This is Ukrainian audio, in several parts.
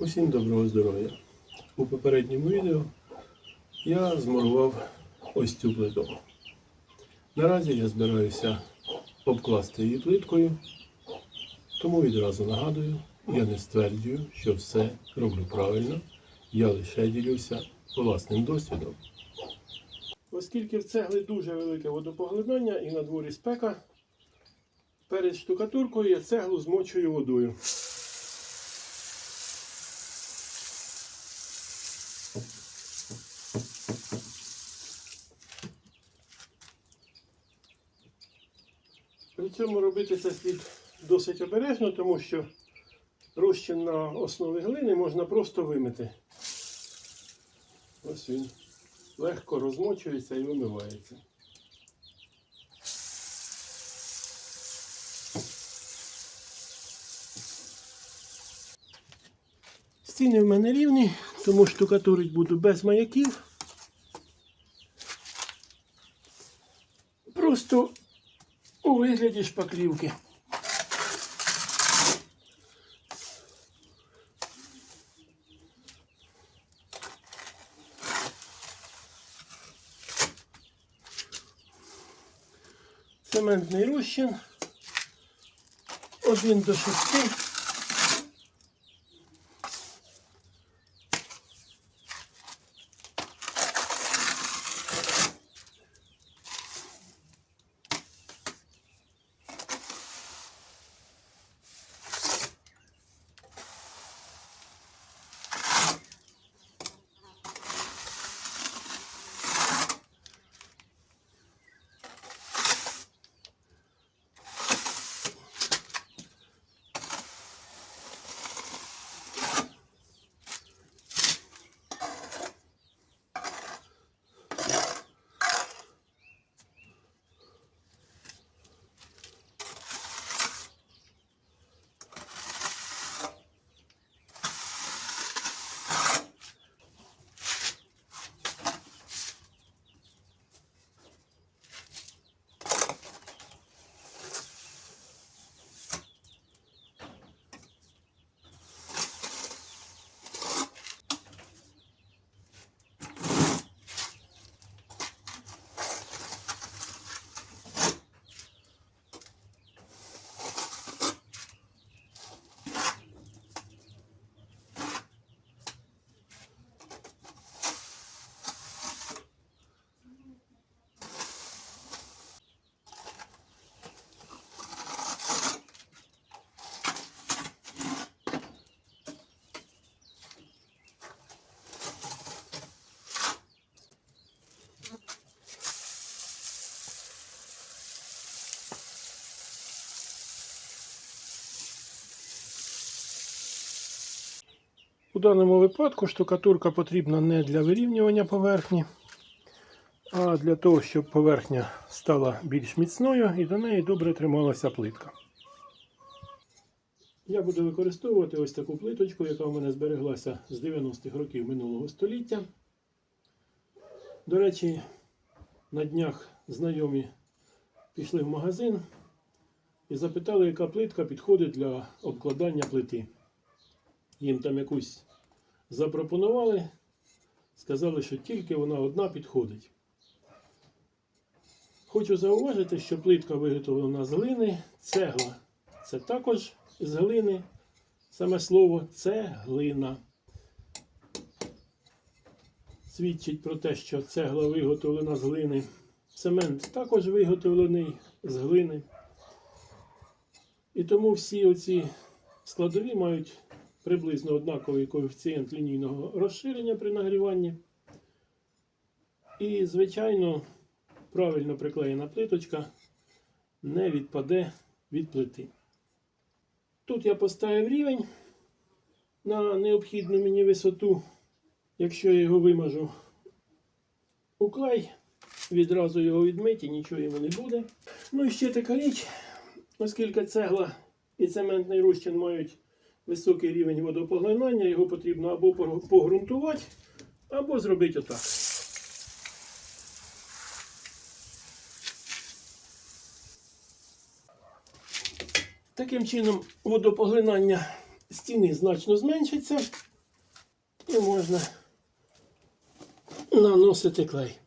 Усім доброго здоров'я! У попередньому відео я змурував ось цю плиту. Наразі я збираюся обкласти її плиткою, тому відразу нагадую, я не стверджую, що все роблю правильно, я лише ділюся власним досвідом. Оскільки в цегли дуже велике водопоглинання і на дворі спека, перед штукатуркою я цеглу змочую водою. Цьому робити це слід досить обережно, тому що розчин на основі глини можна просто вимити. Ось він легко розмочується і вимивається. Стіни в мене рівні, тому штукатурить буду без маяків. Просто у вигляді шпаклівки. Цементний розчин. Один до шести. У даному випадку штукатурка потрібна не для вирівнювання поверхні, а для того, щоб поверхня стала більш міцною і до неї добре трималася плитка. Я буду використовувати ось таку плиточку, яка в мене збереглася з 90-х років минулого століття. До речі, на днях знайомі пішли в магазин і запитали, яка плитка підходить для обкладання плити їм там якусь запропонували, сказали, що тільки вона одна підходить. Хочу зауважити, що плитка виготовлена з глини, цегла це також з глини, саме слово цеглина. Свідчить про те, що цегла виготовлена з глини. Цемент також виготовлений з глини. І тому всі оці складові мають приблизно однаковий коефіцієнт лінійного розширення при нагріванні. І, звичайно, правильно приклеєна плиточка не відпаде від плити. Тут я поставив рівень на необхідну мені висоту. Якщо я його вимажу у клей, відразу його відмиті, нічого йому не буде. Ну і ще така річ, оскільки цегла і цементний розчин мають високий рівень водопоглинання, його потрібно або погрунтувати, або зробити отак. Таким чином водопоглинання стіни значно зменшиться і можна наносити клей.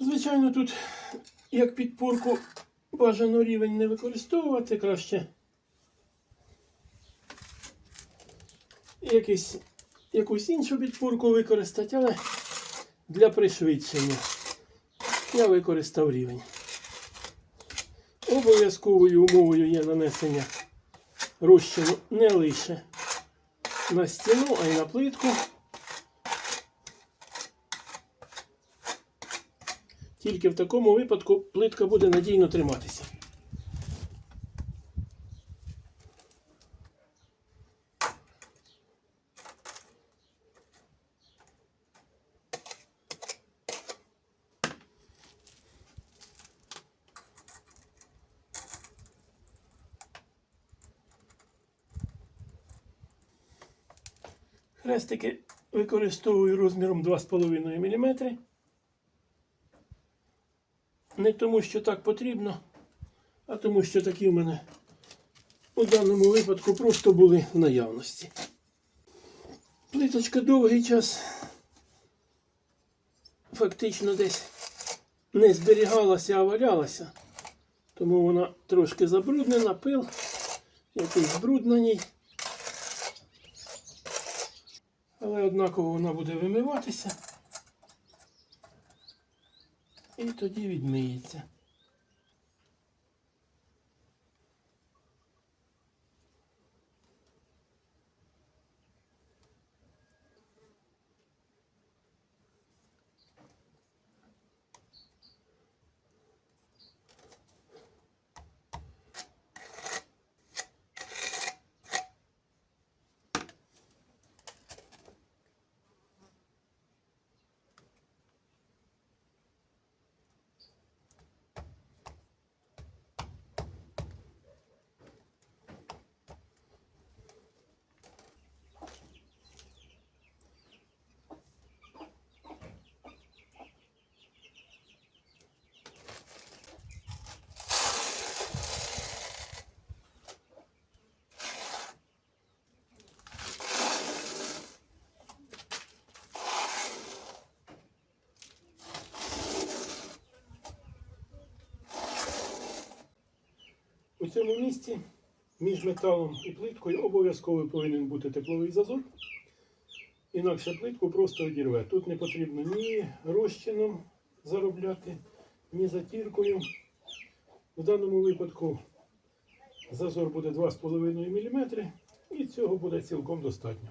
Звичайно, тут як підпорку бажано рівень не використовувати краще. Якийсь, якусь іншу підпорку використати, але для пришвидшення я використав рівень. Обов'язковою умовою є нанесення розчину не лише на стіну, а й на плитку. Тільки в такому випадку плитка буде надійно триматися. Хрестики використовую розміром 2,5 мм. Не тому, що так потрібно, а тому, що такі в мене у даному випадку просто були в наявності. Плиточка довгий час фактично десь не зберігалася, а валялася. Тому вона трошки забруднена, пил, якийсь бруд. Але однаково вона буде вимиватися. І тоді відмиється. Цьому місці між металом і плиткою обов'язково повинен бути тепловий зазор. Інакше плитку просто одірве. Тут не потрібно ні розчином заробляти, ні затіркою. В даному випадку зазор буде 2,5 мм і цього буде цілком достатньо.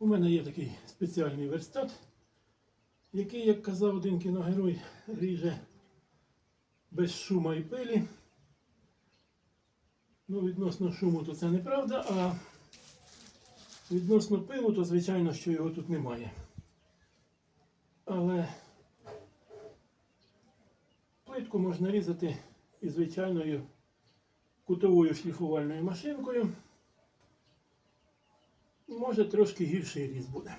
У мене є такий спеціальний верстат, який, як казав один кіногерой, ріже без шума і пилі. Ну, відносно шуму, то це неправда, а відносно пилу, то звичайно, що його тут немає. Але плитку можна різати і звичайною кутовою шліфувальною машинкою. Може трошки гірший різ буде.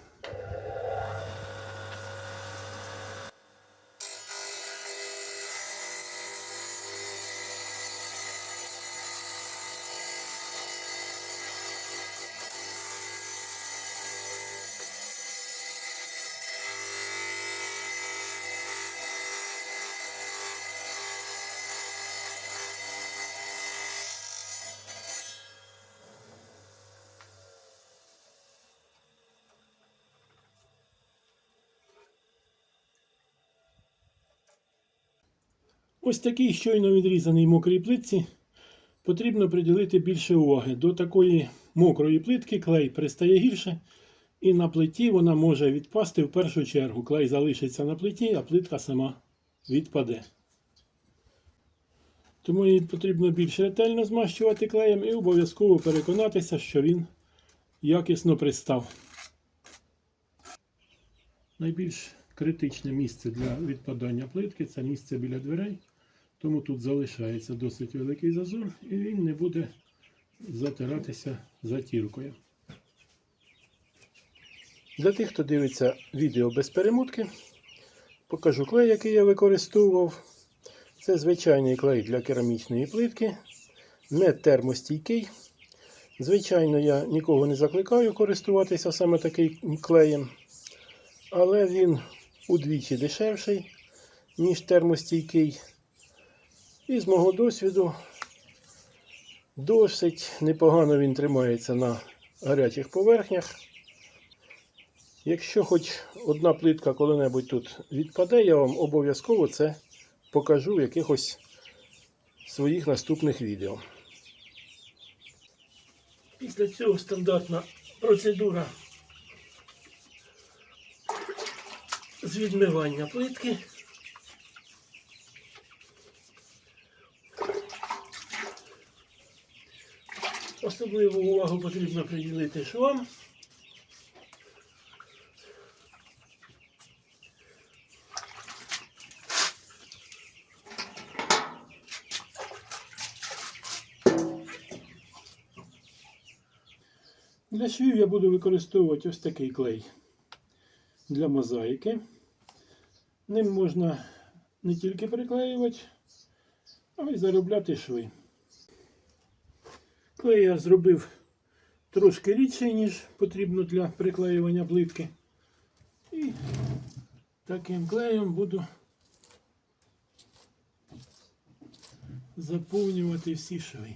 Ось такий щойно відрізаний мокрій плитці потрібно приділити більше уваги. До такої мокрої плитки клей пристає гірше, і на плиті вона може відпасти в першу чергу. Клей залишиться на плиті, а плитка сама відпаде. Тому її потрібно більш ретельно змащувати клеєм і обов'язково переконатися, що він якісно пристав. Найбільш критичне місце для відпадання плитки це місце біля дверей. Тому тут залишається досить великий зазор і він не буде затиратися затіркою. Для тих, хто дивиться відео без перемотки, покажу клей, який я використовував. Це звичайний клей для керамічної плитки, не термостійкий. Звичайно, я нікого не закликаю користуватися саме таким клеєм, але він удвічі дешевший, ніж термостійкий. І з мого досвіду досить непогано він тримається на гарячих поверхнях. Якщо хоч одна плитка коли-небудь тут відпаде, я вам обов'язково це покажу в якихось своїх наступних відео. Після цього стандартна процедура з відмивання плитки. Особливу увагу потрібно приділити швам. Для швів я буду використовувати ось такий клей для мозаїки. Ним можна не тільки приклеювати, а й заробляти шви. Клей я зробив трошки рідший, ніж потрібно для приклеювання плитки. І таким клеєм буду заповнювати всі шви.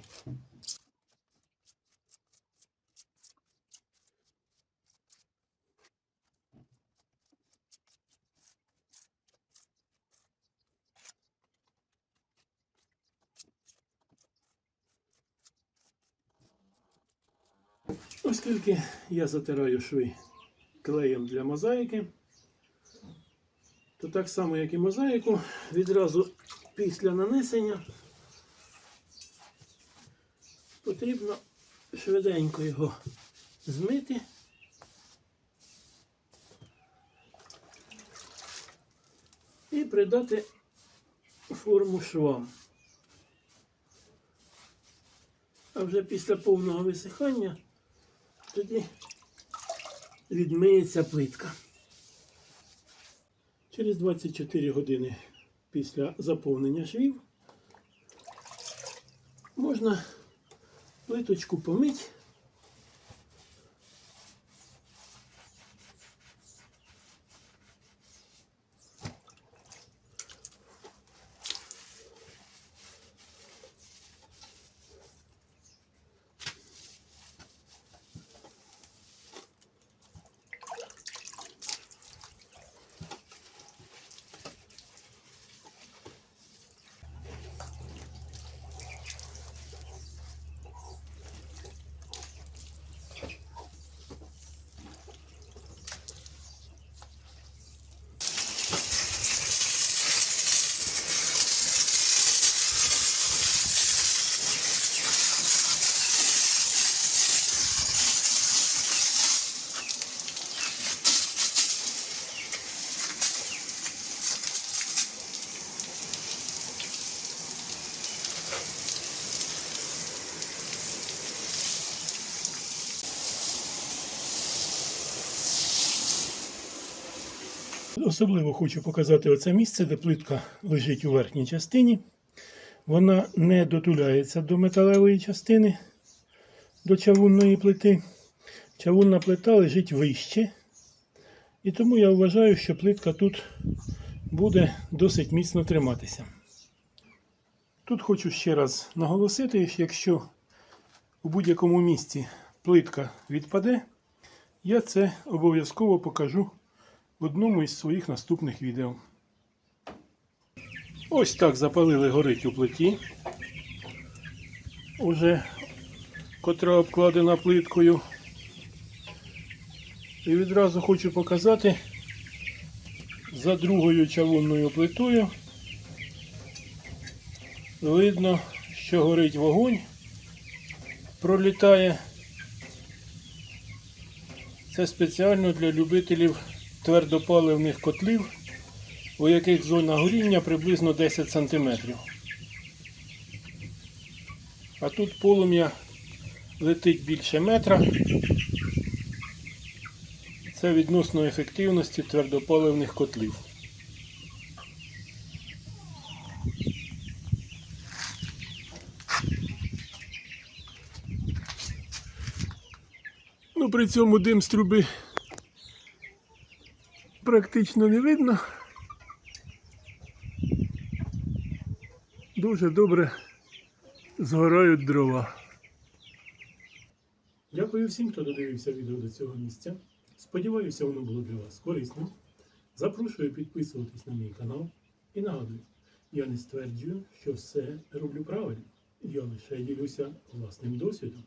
Оскільки я затираю шви клеєм для мозаїки, то так само, як і мозаїку, відразу після нанесення потрібно швиденько його змити. І придати форму швам. А вже після повного висихання тоді відмиється плитка. Через 24 години після заповнення швів можна плиточку помити. Особливо хочу показати оце місце, де плитка лежить у верхній частині. Вона не дотуляється до металевої частини, до чавунної плити. Чавунна плита лежить вище. І тому я вважаю, що плитка тут буде досить міцно триматися. Тут хочу ще раз наголосити, що якщо у будь-якому місці плитка відпаде, я це обов'язково покажу в одному із своїх наступних відео. Ось так запалили горить у плиті. Уже котра обкладена плиткою. І відразу хочу показати за другою чавунною плитою. Видно, що горить вогонь, пролітає. Це спеціально для любителів твердопаливних котлів, у яких зона горіння приблизно 10 см. А тут полум'я летить більше метра. Це відносно ефективності твердопаливних котлів. Ну, при цьому дим з труби практично не видно. Дуже добре згорають дрова. Дякую всім, хто додивився відео до цього місця. Сподіваюся, воно було для вас корисним. Запрошую підписуватись на мій канал і нагадую, я не стверджую, що все роблю правильно. Я лише ділюся власним досвідом.